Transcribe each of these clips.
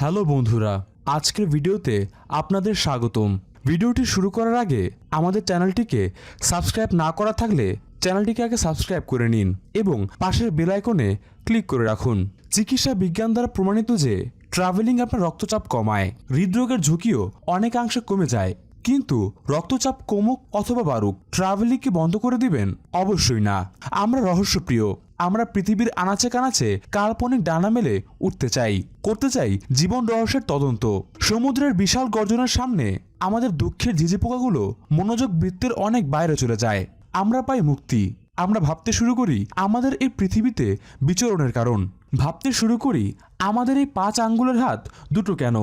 Hello বন্ধুরা, আজকের ভিডিওতে আপনাদের স্বাগতম। ভিডিওটি শুরু করার আগে আমাদের চ্যানেলটিকে সাবস্ক্রাইব না করা থাকলে চ্যানেলটিকে আগে সাবস্ক্রাইব করে নিন এবং পাশের বেল আইকনে ক্লিক করে রাখুন। চিকিৎসা বিজ্ঞান দ্বারা প্রমাণিত যে ট্রাভেলিং আপনার রক্তচাপ কমায়, হৃদরোগের ঝুঁকিও অনেকাংশে কমে যায়। কিন্তু রক্তচাপ কমুক অথবা বাড়ুক ট্রাভেলিং কি বন্ধ করে দিবেন? অবশ্যই না। আমরা রহস্যপ্রিয়। আমরা পৃথিবীর আনাচে কানাচে কাল্পনিক ডানা মেলে উঠতে চাই, করতে চাই জীবন রহস্যের তদন্ত। সমুদ্রের বিশাল গর্জনের সামনে আমাদের দুঃখের ঝিঝি পোকাগুলো মনোযোগ বৃত্তের অনেক বাইরে চলে যায়। আমরা পাই মুক্তি। আমরা ভাবতে শুরু করি আমাদের এই পৃথিবীতে বিচরণের কারণ। ভাবতে শুরু করি আমাদের এই পাঁচ আঙ্গুলের হাত দুটো কেন?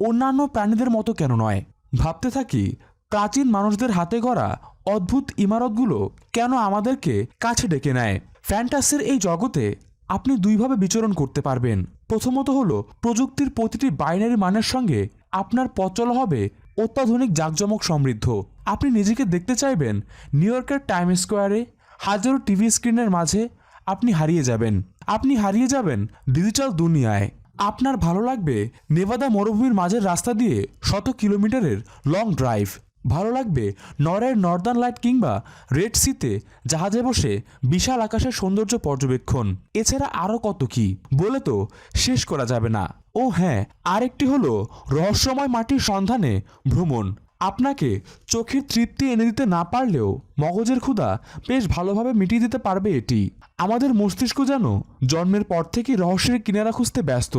অন্যান্য প্রাণীদের মতো কেন নয়? ভাবতে থাকি প্রাচীন মানুষদের হাতে গড়া অদ্ভুত ইমারতগুলো কেন আমাদেরকে কাছে ডেকে নেয়? ফ্যান্টাসির এই জগতে আপনি দুইভাবে বিচরণ করতে পারবেন। প্রথমত হলো, প্রযুক্তির প্রতিটি বাইনারি মানের সঙ্গে আপনার পথ চলা হবে অত্যাধুনিক জাঁকজমক সমৃদ্ধ। আপনি নিজেকে দেখতে চাইবেন, নিউ ইয়র্কের টাইম স্কোয়ারে, হাজারো টিভি স্ক্রিনের মাঝে আপনি হারিয়ে যাবেন। আপনি হারিয়ে যাবেন ডিজিটাল দুনিয়ায়। আপনার ভালো লাগবে নেভাদা মরুভূমির মাঝের রাস্তা দিয়ে শত কিলোমিটারের লং ড্রাইভ ভালো লাগবে? নরের নর্দার্ন লাইট কিংবা রেড সিতে জাহাজে বসে বিশাল আকাশের সৌন্দর্য পর্যবেক্ষণ। এছাড়া আরও কত কি? বলে তো শেষ করা যাবে না। ও হ্যাঁ আরেকটি হলো রহস্যময় মাটির সন্ধানে ভ্রমণ। আপনাকে চোখের তৃপ্তি এনে দিতে না পারলেও মগজের ক্ষুধা বেশ ভালোভাবে মিটিয়ে দিতে পারবে এটি। আমাদের মস্তিষ্ক যেন জন্মের পর থেকেই রহস্যের কিনারা খুঁজতে ব্যস্ত।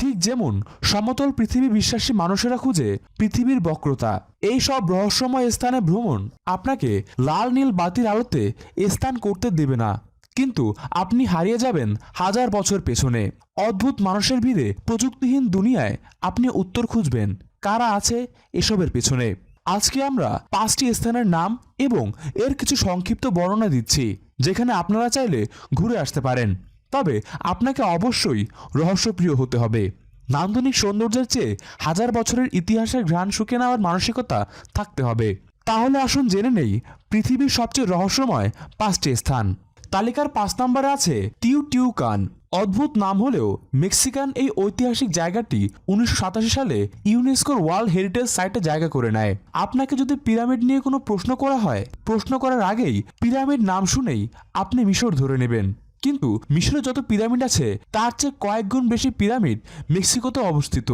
ঠিক যেমন সমতল পৃথিবী বিশ্বাসী মানুষেরা খুঁজে পৃথিবীর বক্রতা। এই সব রহস্যময় স্থানে ভ্রমণ আপনাকে লাল নীল বাতির আলোতে স্থান করতে দেবে না। কিন্তু আপনি হারিয়ে যাবেন হাজার বছর পেছনে। অদ্ভুত মানুষের ভিড়ে প্রযুক্তিহীন দুনিয়ায় আপনি উত্তর খুঁজবেন। কারা আছে এসবের পেছনে? আজকে আমরা পাঁচটি স্থানের নাম এবং এর কিছু সংক্ষিপ্ত বর্ণনা দিচ্ছি, যেখানে আপনারা চাইলে ঘুরে আসতে পারেন। তবে আপনাকে অবশ্যই রহস্যপ্রিয় হতে হবে। নান্দনিক সৌন্দর্যের চেয়ে হাজার বছরের ইতিহাসের ঘ্রাণ শুকে নেওয়ার মানসিকতা থাকতে হবে। তাহলে আসুন জেনে নেই পৃথিবীর সবচেয়ে রহস্যময় পাঁচটি স্থান। তালিকার পাঁচ নম্বরে আছে টিউ টিউ কান অদ্ভুত নাম হলেও মেক্সিকান এই ঐতিহাসিক জায়গাটি উনিশশো সাতাশি সালে ইউনেস্কোর ওয়ার্ল্ড হেরিটেজ সাইটে জায়গা করে নেয়। আপনাকে যদি পিরামিড নিয়ে কোনো প্রশ্ন করা হয়, প্রশ্ন করার আগেই পিরামিড নাম শুনেই আপনি মিশর ধরে নেবেন। কিন্তু মিশরে যত পিরামিড আছে, তার চেয়ে কয়েক গুণ বেশি পিরামিড মেক্সিকোতে অবস্থিত।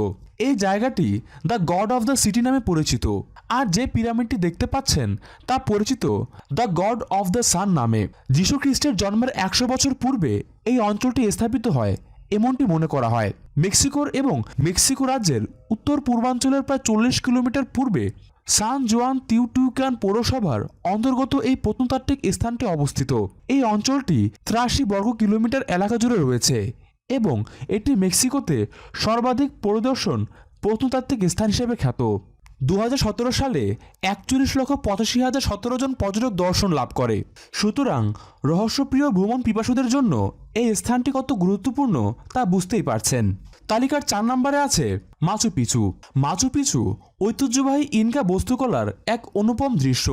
এই জায়গাটি the god of the city নামে পরিচিত। আর যে পিরামিডটি দেখতে পাচ্ছেন, তা পরিচিত the god of the sun নামে। যীশু খ্রিস্টের জন্মের একশো বছর পূর্বে এই অঞ্চলটি স্থাপিত হয়, এমনটি মনে করা হয়। মেক্সিকোর এবং মেক্সিকো রাজ্যের উত্তর পূর্বাঞ্চলের প্রায় চল্লিশ কিলোমিটার পূর্বে সান জোয়ান তিউটিউকান পৌরসভার অন্তর্গত এই প্রত্নতাত্ত্বিক স্থানটি অবস্থিত। এই অঞ্চলটি ত্রাশি বর্গ কিলোমিটার এলাকা জুড়ে রয়েছে এবং এটি মেক্সিকোতে সর্বাধিক পরিদর্শন প্রত্নতাত্ত্বিক স্থান হিসেবে খ্যাত। দু হাজার সতেরো সালে একচল্লিশ লক্ষ পঁচাশি হাজার সতেরো জন পর্যটক দর্শন লাভ করে। সুতরাং রহস্যপ্রিয় ভ্রমণ পিপাসুদের জন্য এই স্থানটি কত গুরুত্বপূর্ণ তা বুঝতেই পারছেন। তালিকার চার নম্বরে আছে মাচু পিছু মাচু পিছু ঐতিহ্যবাহী ইনকা বস্তুকলার এক অনুপম দৃশ্য।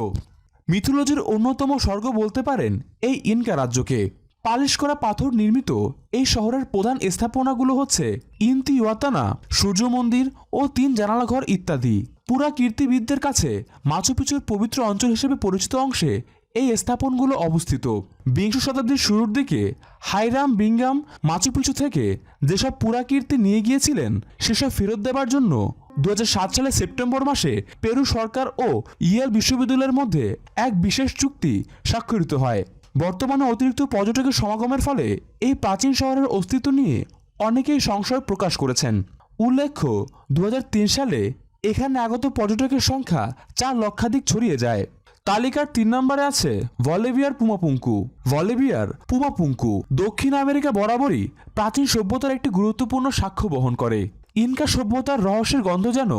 মিথোলজির অন্যতম স্বর্গ বলতে পারেন এই ইনকা রাজ্যকে। পালিশ করা পাথর নির্মিত এই শহরের প্রধান স্থাপনাগুলো হচ্ছে ইন্তি ওয়াতানা সূর্য মন্দির ও তিন জানালা ঘর ইত্যাদি। পুরা কীর্তিবিদদের কাছে মাচুপিচুর পবিত্র অঞ্চল হিসেবে পরিচিত অংশে এই স্থাপনগুলো অবস্থিত। বিংশ শতাব্দীর শুরুর দিকে হাইরাম, বিঙ্গাম, মাচুপিচু থেকে যেসব পুরাকীর্তি নিয়ে গিয়েছিলেন, সেসব ফেরত দেবার জন্য দু হাজার সাত সালে সেপ্টেম্বর মাসে পেরু সরকার ও ইয়েল বিশ্ববিদ্যালয়ের মধ্যে এক বিশেষ চুক্তি স্বাক্ষরিত হয়। বর্তমানে অতিরিক্ত পর্যটকের সমাগমের ফলে এই প্রাচীন শহরের অস্তিত্ব নিয়ে অনেকেই সংশয় প্রকাশ করেছেন। উল্লেখ্য দু হাজার তিন সালে এখানে আগত পর্যটকের সংখ্যা চার লক্ষাধিক ছড়িয়ে যায়। তালিকার তিন নম্বরে আছে ভলেভিয়ার পুমাপুঙ্কু ভলেভিয়ার পুমাপুঙ্কু দক্ষিণ আমেরিকা বরাবরই প্রাচীন সভ্যতার একটি গুরুত্বপূর্ণ সাক্ষ্য বহন করে। ইনকা সভ্যতার রহস্যের গন্ধ যেন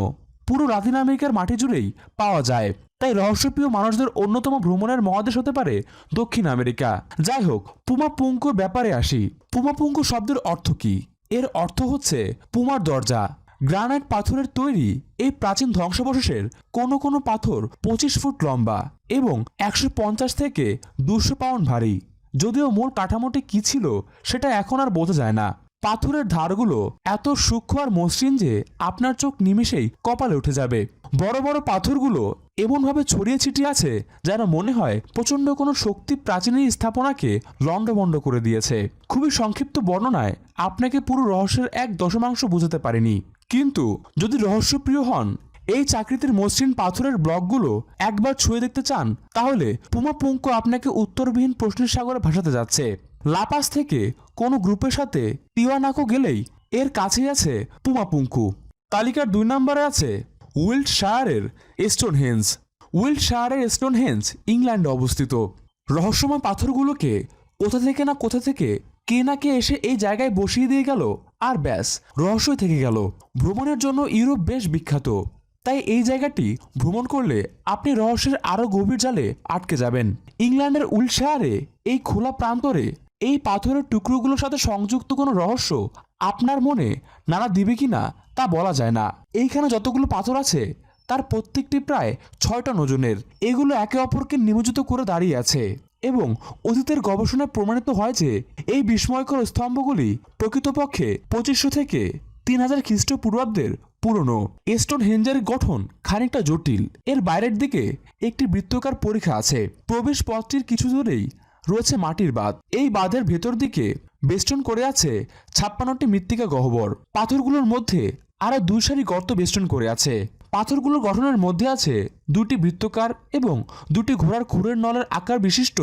পুরো লাতিন আমেরিকার মাটি জুড়েই পাওয়া যায়। তাই রহস্যপ্রিয় মানুষদের অন্যতম ভ্রমণের মহাদেশ হতে পারে দক্ষিণ আমেরিকা। যাই হোক পুমাপুঙ্কুর ব্যাপারে আসি। পুমাপুঙ্কু শব্দের অর্থ কি? এর অর্থ হচ্ছে পুমার দরজা। গ্রানাইট পাথরের তৈরি এই প্রাচীন ধ্বংসাবশেষের কোনো কোনো পাথর পঁচিশ ফুট লম্বা এবং একশো পঞ্চাশ থেকে দুশো পাউন্ড ভারী। যদিও মূল কাঠামোটি কী ছিল সেটা এখন আর বোঝা যায় না। পাথরের ধারগুলো এত সূক্ষ্ম আর মসৃণ যে আপনার চোখ নিমেষেই কপালে উঠে যাবে। বড় বড় পাথরগুলো এমনভাবে ছড়িয়ে ছিটিয়ে আছে যেন মনে হয় প্রচণ্ড কোনো শক্তি প্রাচীন এই স্থাপনাকে লণ্ডভণ্ড করে দিয়েছে। খুবই সংক্ষিপ্ত বর্ণনায় আপনাকে পুরো রহস্যের এক দশমাংশ বোঝাতে পারেনি। কিন্তু যদি রহস্যপ্রিয় হন, এই চাকরিতে মসৃণ পাথরের ব্লকগুলো একবার ছুঁয়ে দেখতে চান, তাহলে পুমা পুঙ্ক আপনাকে উত্তরবিহীন প্রশ্নের সাগরে ভাসাতে যাচ্ছে। লাপাস থেকে কোনো গ্রুপের সাথে টিওয়ানাকো গেলেই এর কাছেই আছে পুমা পুঙ্কু তালিকার দুই নম্বরে আছে উইল্ড শায়ারের স্টোনহেঞ্জ। উইল্ড শায়ারের স্টোনহেঞ্জ ইংল্যান্ডে অবস্থিত। রহস্যময় পাথরগুলোকে কোথা থেকে না কোথা থেকে কে না কে এসে এই জায়গায় বসিয়ে দিয়ে গেল? আর ব্যাস, রহস্যই থেকে গেল। ভ্রমণের জন্য ইউরোপ বেশ বিখ্যাত। তাই এই জায়গাটি ভ্রমণ করলে আপনি রহস্যের আরও গভীর জালে আটকে যাবেন। ইংল্যান্ডের উলশায়ারে এই খোলা প্রান্তরে, এই পাথরের টুকরোগুলোর সাথে সংযুক্ত কোনো রহস্য আপনার মনে নাড়া দিবে কি না তা বলা যায় না। এইখানে যতগুলো পাথর আছে, তার প্রত্যেকটি প্রায় ছয়টা নজনের। এগুলো একে অপরকে নিমজ্জিত করে দাঁড়িয়ে আছে। এবং অতীতের গবেষণায় প্রমাণিত হয় যে এই বিস্ময়কর স্তম্ভগুলি প্রকৃতপক্ষে পঁচিশশো থেকে তিন হাজার খ্রিস্টপূর্বাব্দের পুরনো। স্টোন হেঞ্জের গঠন খানিকটা জটিল। এর বাইরের দিকে একটি বৃত্তকার পরীক্ষা আছে। প্রবেশ পথটির কিছু দূরেই রয়েছে মাটির বাঁধ। এই বাঁধের ভেতর দিকে বেষ্টন করে আছে ছাপ্পান্নটি মৃত্তিকা গহ্বর। পাথরগুলোর মধ্যে আরও দুই সারি গর্ত বেষ্টন করে আছে। পাথরগুলোর গঠনের মধ্যে আছে দুটি বৃত্তকার এবং দুটি ঘোড়ার খুরের নলের আকার বিশিষ্ট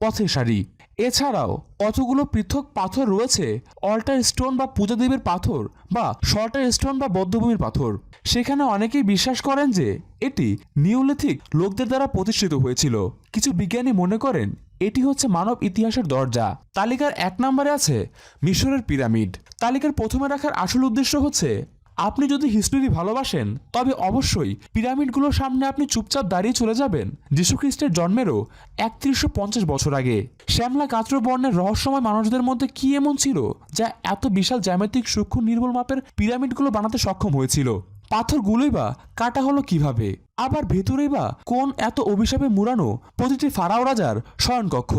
পথের সারি। এছাড়াও কতগুলো পৃথক পাথর রয়েছে? অল্টার স্টোন বা পূজাদেবীর পাথর বা শর্টার স্টোন বা বদ্ধভূমির পাথর। সেখানে অনেকেই বিশ্বাস করেন যে এটি নিউলিথিক লোকদের দ্বারা প্রতিষ্ঠিত হয়েছিল। কিছু বিজ্ঞানী মনে করেন এটি হচ্ছে মানব ইতিহাসের দরজা। তালিকার এক নম্বরে আছে মিশরের পিরামিড। তালিকার প্রথমে রাখার আসল উদ্দেশ্য হচ্ছে আপনি যদি হিস্ট্রি ভালোবাসেন, তবে অবশ্যই পিরামিডগুলোর সামনে আপনি চুপচাপ দাঁড়িয়ে চলে যাবেন। যীশুখ্রিস্টের জন্মেরও একত্রিশশো পঞ্চাশ বছর আগে। শ্যামলা কাত্র বর্ণের রহস্যময় মানুষদের মধ্যে কি এমন ছিল, যা এত বিশাল জ্যামিতিক, সূক্ষ্ম, নির্মূল মাপের পিরামিডগুলো বানাতে সক্ষম হয়েছিল? পাথরগুলোই বা কাটা হলো কীভাবে? আবার ভেতরেই বা কোন এত অভিশাপে মুড়ানো প্রতিটি ফারাও রাজার শয়নকক্ষ?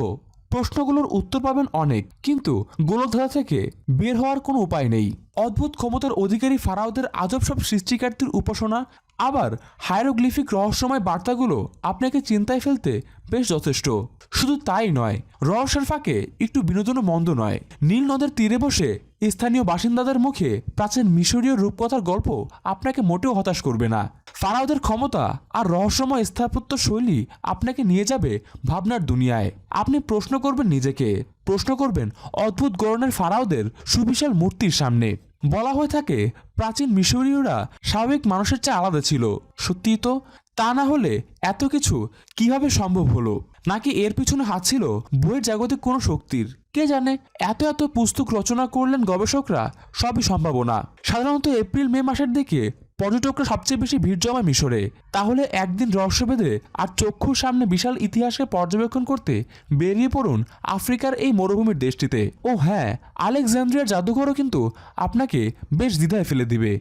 প্রশ্নগুলোর উত্তর পাবেন অনেক, কিন্তু গোলধারা থেকে বের হওয়ার কোনো উপায় নেই। অদ্ভুত ক্ষমতার অধিকারী ফারাওদের আজব সব সৃষ্টিকার্তির উপাসনা, আবার হায়ারোগ্লিফিক রহস্যময় বার্তাগুলো আপনাকে চিন্তায় ফেলতে বেশ যথেষ্ট। শুধু তাই নয়, রহস্যের ফাঁকে একটু বিনোদনও মন্দ নয়। নীল নদের তীরে বসে স্থানীয় বাসিন্দাদের মুখে প্রাচীন মিশরীয় রূপকথার গল্প আপনাকে মোটেও হতাশ করবে না। ফারাওদের ক্ষমতা আর রহস্যময় স্থাপত্য শৈলী আপনাকে নিয়ে যাবে ভাবনার দুনিয়ায়। আপনি প্রশ্ন করবেন নিজেকে, প্রশ্ন করবেন অদ্ভুত গড়নের ফারাওদের সুবিশাল মূর্তির সামনে। বলা হয়ে থাকে, প্রাচীন মিশরীয়রা স্বাভাবিক মানুষের চেয়ে আলাদা ছিল। সত্যি তো? তা না হলে এত কিছু কীভাবে সম্ভব হলো? নাকি এর পিছনে হাত ছিল বইয়ের জাগতিক কোনো শক্তির? কে জানে? এত এত পুস্তক রচনা করলেন গবেষকরা, সবই সম্ভাবনা। সাধারণত এপ্রিল, মে মাসের দিকে পর্যটকরা সবচেয়ে বেশি ভিড় জমায় মিশরে। তাহলে একদিন রহস্যভেদে আর চক্ষুর সামনে বিশাল ইতিহাসকে পর্যবেক্ষণ করতে বেরিয়ে পড়ুন আফ্রিকার এই মরুভূমির দেশটিতে। ও হ্যাঁ আলেকজান্দ্রিয়ার জাদুঘরও কিন্তু আপনাকে বেশ দ্বিধায় ফেলে দিবে।